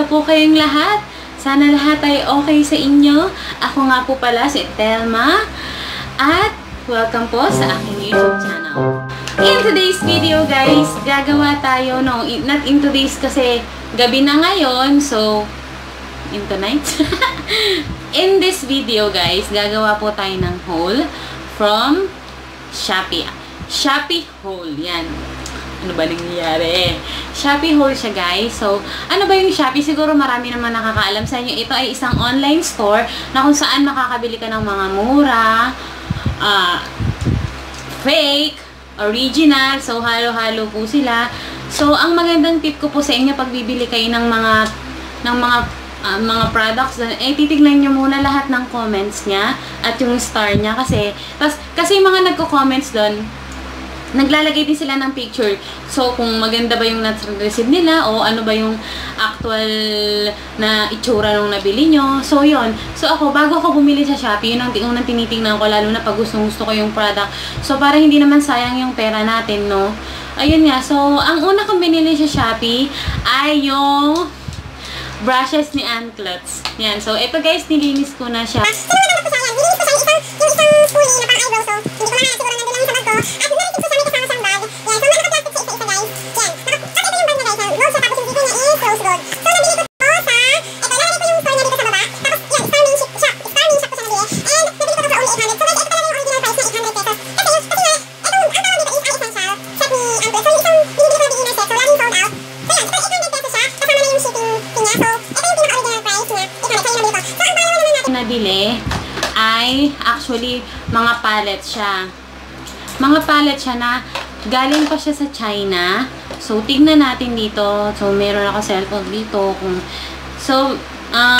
Kamusta po kayong lahat? Sana lahat ay okay sa inyo. Ako nga po pala si Telma. At welcome po sa aking YouTube channel. In today's video guys, gagawa tayo, no, not in today's kasi gabi na ngayon, so in tonight. in this video guys, gagawa po tayo ng haul from Shopee. Shopee haul, yan ano ba nangyayari? Shopee haul siya guys. So, ano ba yung Shopee? Siguro marami naman nakakaalam sa inyo. Ito ay isang online store na kung saan makakabili ka ng mga mura, uh, fake, original. So, halo-halo po sila. So, ang magandang tip ko po sa inyo pag bibili kayo ng mga ng mga uh, mga products eh titignan nyo muna lahat ng comments niya at yung star niya kasi, tas, kasi yung mga nagko-comments doon, naglalagay din sila ng picture. So, kung maganda ba yung na-receive nila o ano ba yung actual na itsura nung nabili nyo. So, yon So, ako, bago ako bumili sa Shopee, yun ang unang tinitingnan ko, lalo na pag gustong gusto ko yung product. So, para hindi naman sayang yung pera natin, no? Ayun nga. So, ang una kong binili sa Shopee ay yung brushes ni Ann Klutz. Yan. So, ito guys, nilinis ko na siya. Naman ako sa yan? Nilinis ko siya yung isang, yung isang spoolie na pang eyebrow. So, hindi ko na siguro nandun lang sa bag ko. At actually mga palette siya. Mga palette siya na galing pa siya sa China. So, tignan natin dito. So, meron ako cellphone dito. Kung, so, um,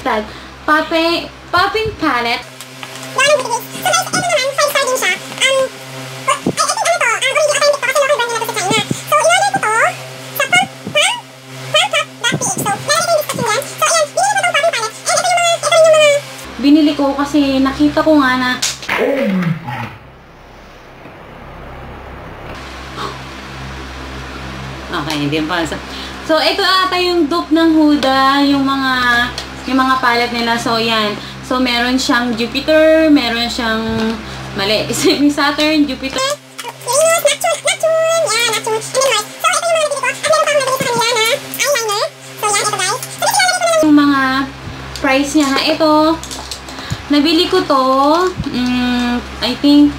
tag, popping, popping palette. Kasi nakita ko nga na Okay, hindi pa. So, so, ito ata yung dupe ng Huda, yung mga yung mga palette nila. So, yan. So, meron siyang Jupiter, meron siyang mali, may Saturn, Jupiter. Yung Yung mga price niya ha. Ito, nabili ko to, mm, I think,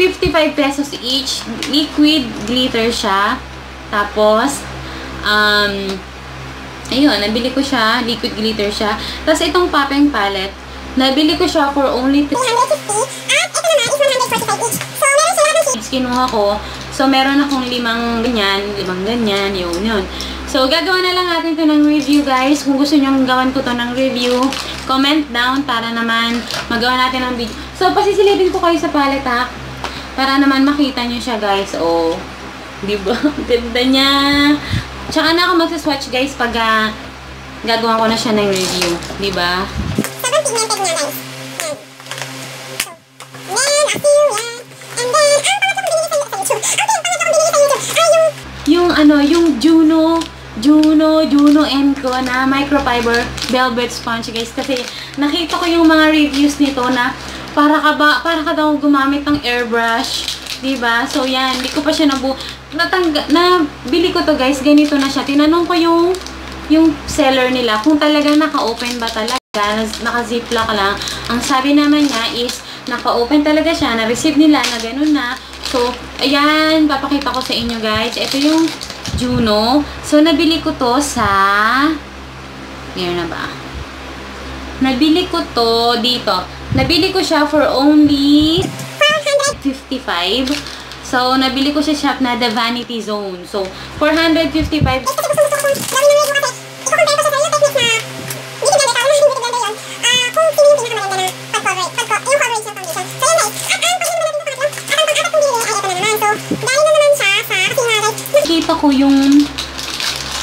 55 pesos each. Liquid glitter siya. Tapos, um, ayun, nabili ko siya. Liquid glitter siya. Tapos, itong popping palette, nabili ko siya for only 250. At ito naman is 145 each. So, meron lahat ng kinuha ko. So, meron akong limang ganyan, limang ganyan, yun, yun. So, gagawa na lang natin to ng review, guys. Kung gusto nyo gawan ko to ng review, comment down para naman magawa natin ng video. So, pasisilipin ko kayo sa palette, ha? Para naman makita nyo siya, guys. Oh, di ba? Ganda niya. Tsaka na ako magsaswatch, guys, pag uh, gagawa ko na siya ng review. Di ba? Sobrang pigmented niya, guys. Ang ang yung ano, yung Juno, Juno, Juno Enco na microfiber velvet sponge guys kasi nakita ko yung mga reviews nito na para ka ba para ka daw gumamit ng airbrush, 'di ba? So yan, hindi ko pa siya nabu natangga na bili ko to guys, ganito na siya. Tinanong ko yung yung seller nila kung talagang naka-open ba talaga, naka-ziplock lang. Ang sabi naman niya is naka-open talaga siya, na-receive nila na ganun na. So, ayan, papakita ko sa inyo guys. Ito yung Juno. So, nabili ko to sa... Here na ba? Nabili ko to dito. Nabili ko siya for only 455. So, nabili ko sa shop na The Vanity Zone. So, 455. kasi gusto gusto ko yung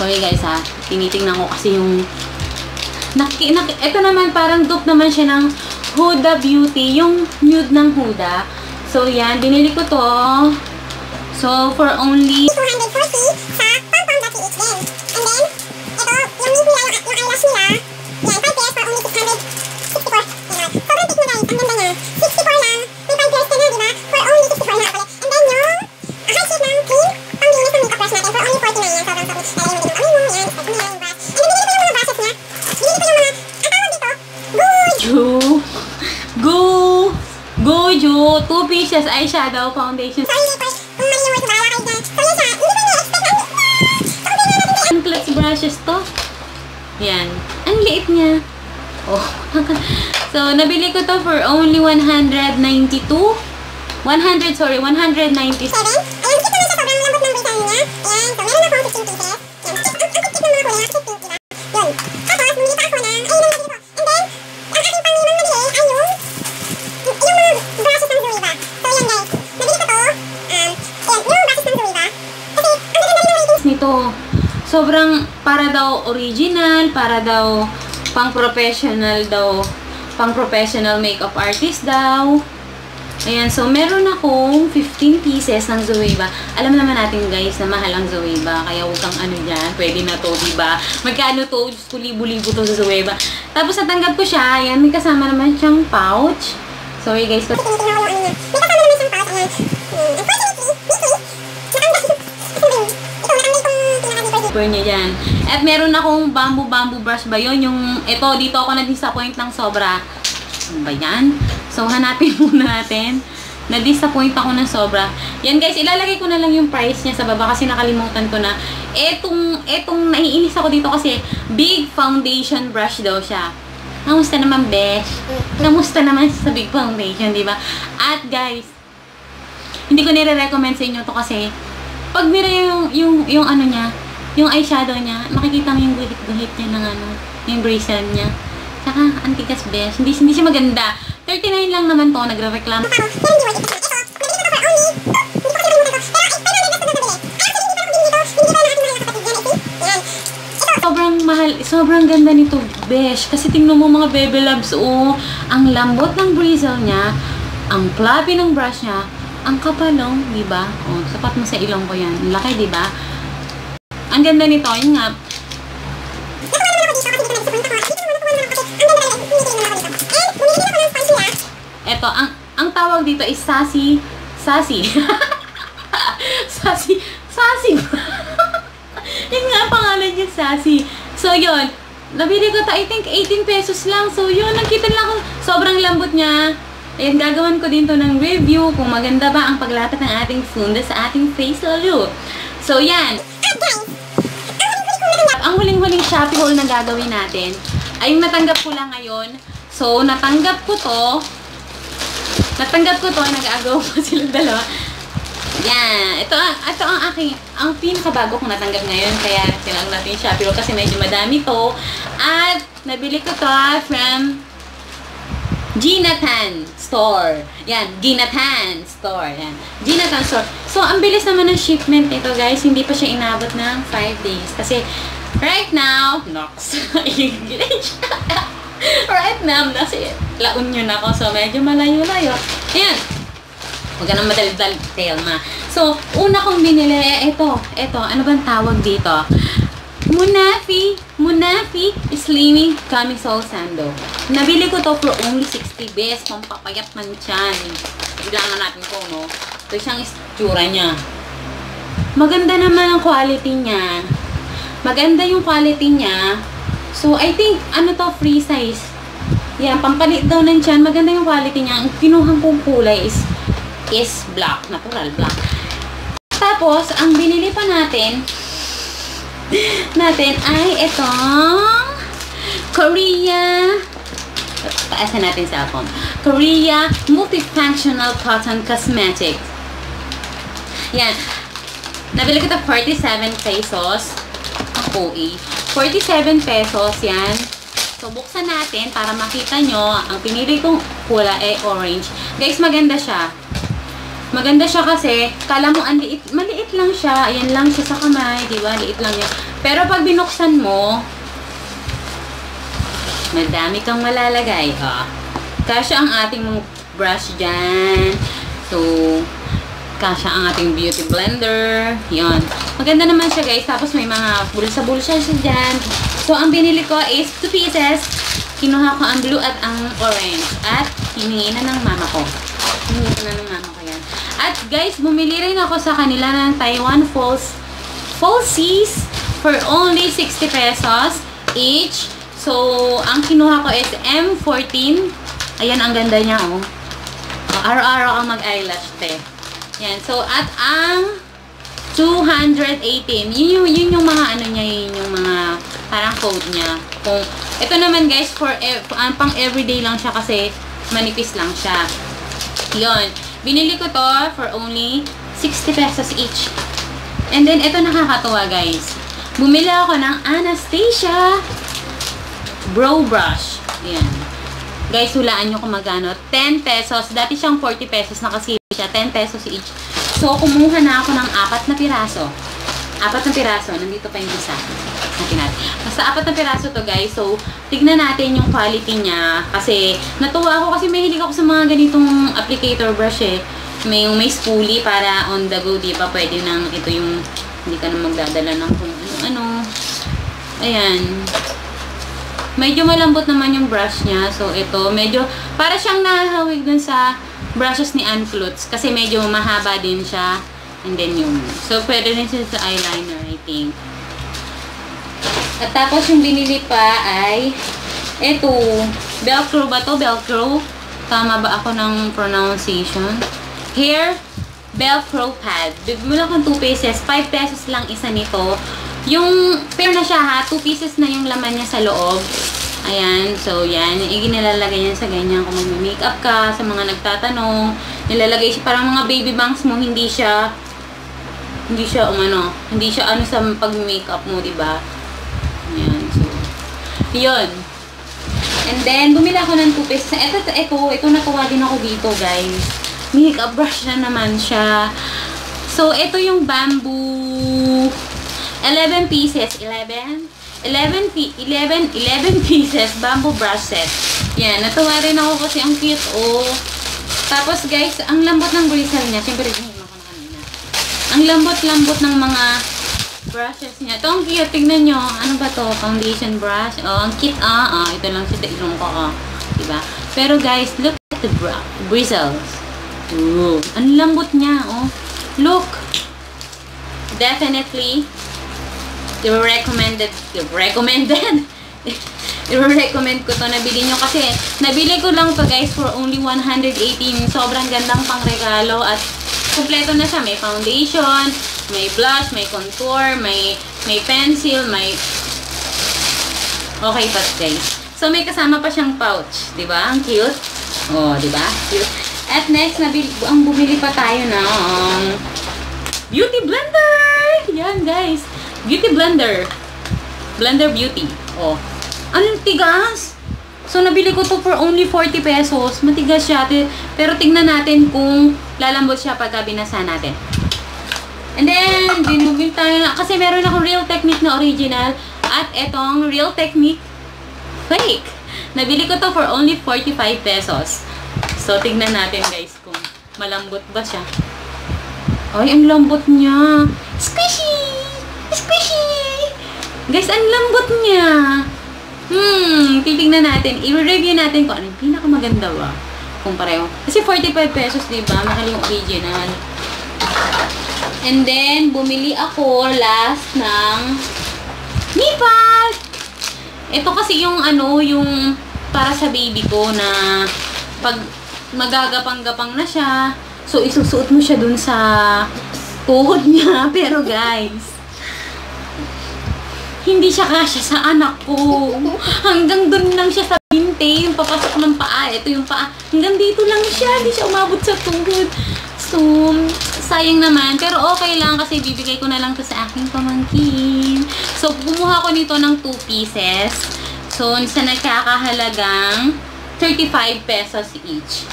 Sorry guys ha. Tinitingnan ko kasi yung... Naki, naki, ito naman parang dupe naman siya ng Huda Beauty. Yung nude ng Huda. So yan, binili ko to. So for only na natin Ang klutz brushes to. Yan. Ang liit niya. Oh. so, nabili ko to for only 192. 100, sorry, 197. Sobrang para daw original, para daw pang professional daw, pang professional makeup artist daw. Ayan, so meron akong 15 pieces ng Zoeva. Alam naman natin guys na mahal ang Zoeva, kaya huwag kang ano dyan, pwede na to, diba? Magkano to? Diyos ko, libo-libo to sa Zoeva. Tapos natanggap ko siya, ayan, may kasama naman siyang pouch. Sorry guys. May kasama naman siyang pouch. Ayan. At meron akong bamboo-bamboo brush ba yun? Yung, ito, dito ako na-disappoint ng sobra. Ano ba yan? So, hanapin muna natin. Na-disappoint ako ng sobra. Yan guys, ilalagay ko na lang yung price niya sa baba kasi nakalimutan ko na. Etong, etong naiinis ako dito kasi big foundation brush daw siya. Kamusta naman, Besh? Kamusta naman sa big foundation, di ba? At guys, hindi ko nire-recommend sa inyo to kasi pag mira yung, yung, yung ano niya, yung eyeshadow niya, makikita mo yung guhit-guhit niya ng ano, yung bristle niya. Saka, antigas besh. Hindi, hindi siya maganda. 39 lang naman to, nagre-reklamo. Sobrang mahal, sobrang ganda nito, besh. Kasi tingnan mo mga bebe loves, oh. Ang lambot ng bristle niya, ang fluffy ng brush niya, ang kapalong, di ba? Oh, sapat mo sa ilong ko yan. Ang laki, di ba? Ang ganda nito, yun nga, Eto, ang ang tawag dito is sassy, sassy. sassy, sassy. yun nga ang pangalan niya, sassy. So, yun. Nabili ko to, I think 18 pesos lang. So, yun, nakita lang ako. Sobrang lambot niya. Ayan, gagawan ko din to ng review kung maganda ba ang paglapat ng ating funda sa ating facial look. So, yan. Ang huling-huling Shopee haul na gagawin natin ay natanggap ko lang ngayon. So, natanggap ko to. Natanggap ko to. Nag-agaw pa sila dalawa. Yan. Ito, ito ang aking, ang pinakabago kong natanggap ngayon. Kaya, tinawag natin yung Shopee haul kasi medyo madami to. At, nabili ko to from Ginatan Store. Yan, Ginatan Store. Yan, Ginatan Store. So, ang bilis naman ng shipment nito, guys. Hindi pa siya inabot ng 5 days. Kasi, right now, Nox, right now, kasi laon yun ako. So, medyo malayo-layo. Ayan. Huwag ka nang madaldal, Telma. So, una kong binili, eh, ito, ito, ano bang tawag dito? Munafi, Munafi Slimming Camisole Sando. Nabili ko to for only 60 bes, pampapayat ng tiyan. Bilangan natin ko, no? Ito siyang istura niya. Maganda naman ang quality niya. Maganda yung quality niya. So, I think, ano to, free size. Yan, pampalit daw ng tiyan. Maganda yung quality niya. Ang kinuhang kong kulay is, is black, natural black. Tapos, ang binili pa natin, natin ay itong Korea paasan natin sa phone. Korea Multifunctional Cotton Cosmetics. Yan. Nabili ko ito 47 pesos. OA. 47 pesos yan. So, buksan natin para makita nyo. Ang pinili kong kulay ay orange. Guys, maganda siya. Maganda siya kasi, kala mo ang liit, maliit lang siya. Ayan lang siya sa kamay, di ba? Liit lang yan. Pero pag binuksan mo, madami kang malalagay, ha? Kasya ang ating brush dyan. So, kasya ang ating beauty blender. Yon. Maganda naman siya, guys. Tapos may mga bulsa-bulsa siya dyan. So, ang binili ko is 2 pieces. Kinuha ko ang blue at ang orange. At hiningi na ng mama ko. Hiningi na ng mama ko yan. At guys, bumili rin ako sa kanila ng Taiwan Falls Falsies for only 60 pesos each. So, ang kinuha ko is M14. Ayan, ang ganda niya, oh. araw-araw kang mag-eyelash, te. Yan. So, at ang 218. Yun yung, yun yung mga ano niya, yun yung mga parang code niya. Kung, ito naman guys, for, ah, pang everyday lang siya kasi manipis lang siya. Yun. Binili ko to for only 60 pesos each. And then, ito nakakatuwa guys. Bumili ako ng Anastasia Brow Brush. Ayan. Guys, hulaan nyo kung magkano. 10 pesos. Dati siyang 40 pesos. Nakasili siya. 10 pesos each. So, kumuha na ako ng apat na piraso. Apat na piraso. Nandito pa yung isa. Natin natin. Basta apat na piraso to guys. So, tignan natin yung quality niya. Kasi, natuwa ako kasi may hilig ako sa mga ganitong applicator brush eh. May, may spoolie para on the go, di ba? Pwede nang ito yung hindi ka na magdadala ng kung ano-ano. Ayan. Medyo malambot naman yung brush niya. So, ito, medyo, para siyang nahahawig dun sa brushes ni Ann Klutz. Kasi medyo mahaba din siya. And then yung, so, pwede rin siya sa eyeliner, I think. At tapos, yung binili pa ay, ito, Velcro ba to? Velcro? Tama ba ako ng pronunciation? Hair Velcro pad. Bibili ako ng 2 pieces. 5 pesos lang isa nito. Yung, fair na siya ha, 2 pieces na yung laman niya sa loob. Ayan, so yan. Iginilalagay niya sa ganyan kung mag-makeup ka, sa mga nagtatanong. Nilalagay siya, parang mga baby banks mo, hindi siya, hindi siya, um, ano, hindi siya ano sa pag-makeup mo, di ba? Ayan, so, yun. And then, bumili ako ng 2 pesos. Ito, ito, ito, natuwa din ako dito, guys. Makeup brush na naman siya. So, ito yung bamboo 11 pieces. 11? 11, pi 11, 11 pieces bamboo brush set. Yan, natuwa rin ako kasi ang cute, oh. Tapos, guys, ang lambot ng bristle niya. Siyempre, hinihin ako na. Ang lambot-lambot ng mga brushes niya. Ito, ang cute. Tignan nyo. Ano ba to? Foundation brush. Oh, ang cute. Ah, ah. Ito lang siya. Ilong ko, ah. Diba? Pero, guys, look at the bra bristles. Ooh. Ang lambot niya, oh. Look. Definitely, i-recommended, recommended, i-recommend ko to nabili nyo. Kasi nabili ko lang to guys for only 118 sobrang gandang pang regalo at kumpleto na siya. May foundation may blush, may contour may, may pencil, may okay pa guys. So may kasama pa siyang pouch di ba? ang cute. Oh, di ba? cute. At next, nabili, ang bumili pa tayo ng beauty blender. Yan guys Beauty blender. Blender Beauty. Oh. Anong tigas? So, nabili ko to for only 40 pesos. Matigas siya. Pero tingnan natin kung lalambot siya pagka binasa natin. And then, dinugin tayo. Kasi meron akong Real Technique na original. At etong Real Technique fake. Nabili ko to for only 45 pesos. So, tingnan natin guys kung malambot ba siya. Ay, ang lambot niya. Squishy! Squishy! Guys, ang lambot niya. Hmm, titingnan natin. I-review natin kung anong pinakamaganda ba. Kung pareho. Kasi 45 pesos, di ba? Mahal yung original. And then, bumili ako last ng Nipal! Ito kasi yung ano, yung para sa baby ko na pag magagapang-gapang na siya, so isusuot mo siya dun sa tuhod niya. Pero guys, hindi siya kasya sa anak ko. Hanggang doon lang siya sa binte, yung papasok ng paa. Ito yung paa. Hanggang dito lang siya. Hindi siya umabot sa tuhod. So, sayang naman. Pero okay lang kasi bibigay ko na lang to sa aking pamangkin. So, kumuha ko nito ng 2 pieces. So, sa nagkakahalagang 35 pesos each.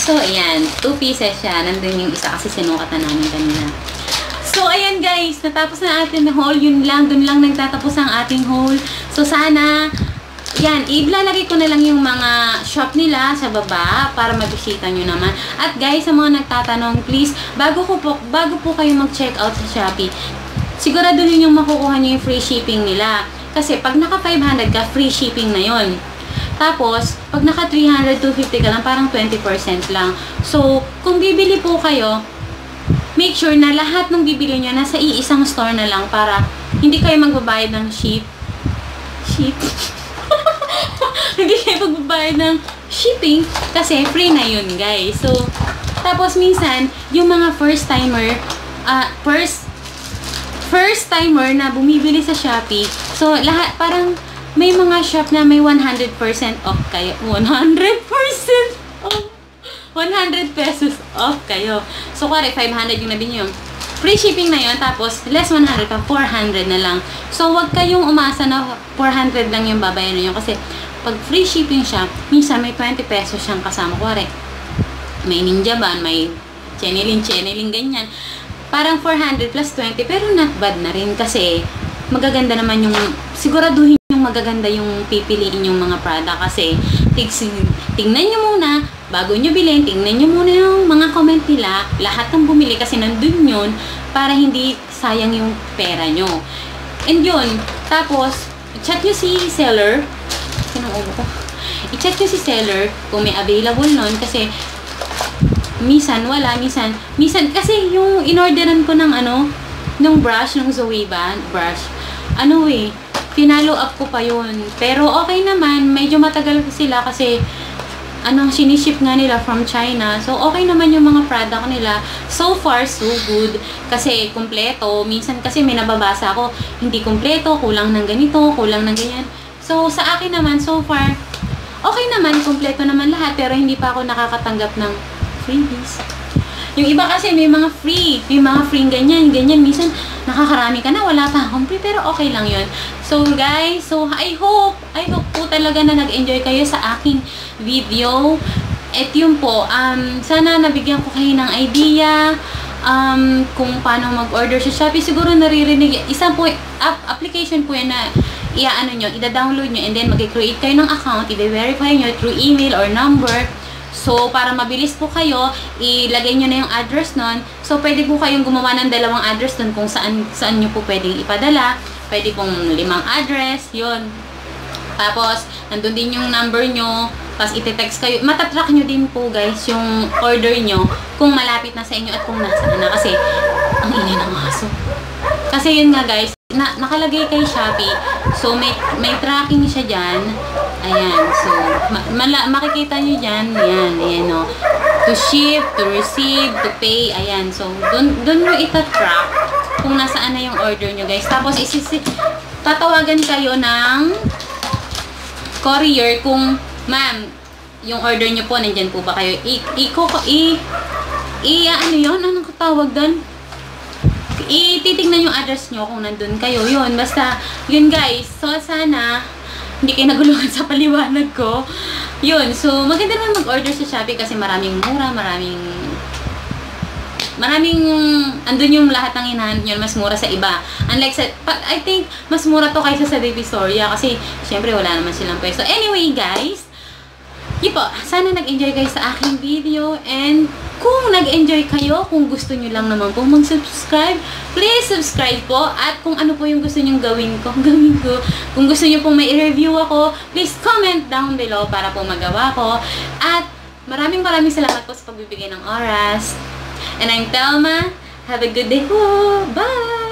So, ayan. 2 pieces siya. Nandun yung isa kasi sinukatan namin kanina. So, ayan guys, natapos na ating haul. Yun lang, dun lang nagtatapos ang ating haul. So, sana, yan, ilalagay ko na lang yung mga shop nila sa baba para mabisita nyo naman. At guys, sa mga nagtatanong, please, bago, ko po, bago po kayo mag-check out sa Shopee, sigurado nyo yung makukuha nyo yung free shipping nila. Kasi pag naka 500 ka, free shipping na yon. Tapos, pag naka 300, 250 ka lang, parang 20% lang. So, kung bibili po kayo, make sure na lahat ng bibili nyo nasa iisang store na lang para hindi kayo magbabayad ng ship. Ship? hindi kayo magbabayad ng shipping kasi free na yun, guys. So, Tapos minsan, yung mga first timer, ah, first first timer na bumibili sa Shopee, so lahat parang may mga shop na may 100% off kayo. 100% off. 100 pesos off kayo. So, kuwari, 500 yung nabili nyo. Free shipping na yon tapos less 100 pa, 400 na lang. So, wag kayong umasa na 400 lang yung babayaran nyo kasi pag free shipping siya, minsan may 20 pesos siyang kasama. Kuwari, may ninja ban, may cheneling, cheneling, ganyan. Parang 400 plus 20, pero not bad na rin kasi magaganda naman yung, siguraduhin yung magaganda yung pipiliin yung mga product kasi tigs, tingnan nyo muna, bago nyo bilhin, tingnan nyo muna yung mga comment nila, lahat ng bumili kasi nandun yun para hindi sayang yung pera nyo. And yun, tapos, chat nyo si seller, Sinang ulo ko? I-check nyo si seller kung may available nun kasi misan wala, misan, misan, kasi yung inorderan ko ng ano, ng brush, ng Zoe brush, ano eh, pinalo up ko pa yun. Pero okay naman, medyo matagal sila kasi anong siniship nga nila from China. So, okay naman yung mga product nila. So far, so good. Kasi, kumpleto. Minsan kasi may nababasa ako, hindi kumpleto, kulang ng ganito, kulang ng ganyan. So, sa akin naman, so far, okay naman, kumpleto naman lahat, pero hindi pa ako nakakatanggap ng freebies. Yung iba kasi may mga free, may mga free ganyan, ganyan. Minsan, nakakarami ka na, wala pa akong free, pero okay lang yun. So, guys, so I hope, I hope po talaga na nag-enjoy kayo sa aking video. At yun po, um, sana nabigyan ko kayo ng idea um, kung paano mag-order sa Shopee. Siguro naririnig, isang po, app, application po yan na i-ano nyo, ida-download nyo, and then mag-create kayo ng account, i-verify nyo through email or number. So, para mabilis po kayo, ilagay nyo na yung address nun. So, pwede po kayong gumawa ng dalawang address nun kung saan, saan nyo po pwedeng ipadala. Pwede pong limang address, yon Tapos, nandun din yung number nyo. Tapos, iti-text kayo. Matatrack nyo din po, guys, yung order nyo kung malapit na sa inyo at kung nasaan na. Kasi, ang ingay ng aso. Kasi yun nga, guys, na, nakalagay kay Shopee. So, may, may tracking siya dyan. Ayan. So, ma, makikita nyo dyan. Ayan. Ayan, no. To ship, to receive, to pay. Ayan. So, dun, dun nyo ita-track kung nasaan na yung order nyo, guys. Tapos, isisi, tatawagan kayo ng courier kung, ma'am, yung order nyo po, nandyan po ba kayo? I, i, i, i, ano yun? Anong katawag doon? ititignan yung address nyo kung nandun kayo. Yun, basta, yun guys. So, sana, hindi kayo naguluhan sa paliwanag ko. Yun, so, maganda naman mag-order sa Shopee kasi maraming mura, maraming maraming andun yung lahat ng hinahanap nyo mas mura sa iba. Unlike sa, I think, mas mura to kaysa sa Divisoria kasi, syempre, wala naman silang pwesto. Anyway, guys, yun po, sana nag-enjoy kayo sa aking video and kung nag-enjoy kayo, kung gusto nyo lang naman po mag-subscribe, please subscribe po. At kung ano po yung gusto nyo gawin ko, gawin ko. Kung gusto nyo pong may review ako, please comment down below para po magawa ko. At maraming maraming salamat po sa pagbibigay ng oras. And I'm Telma. Have a good day po. Bye!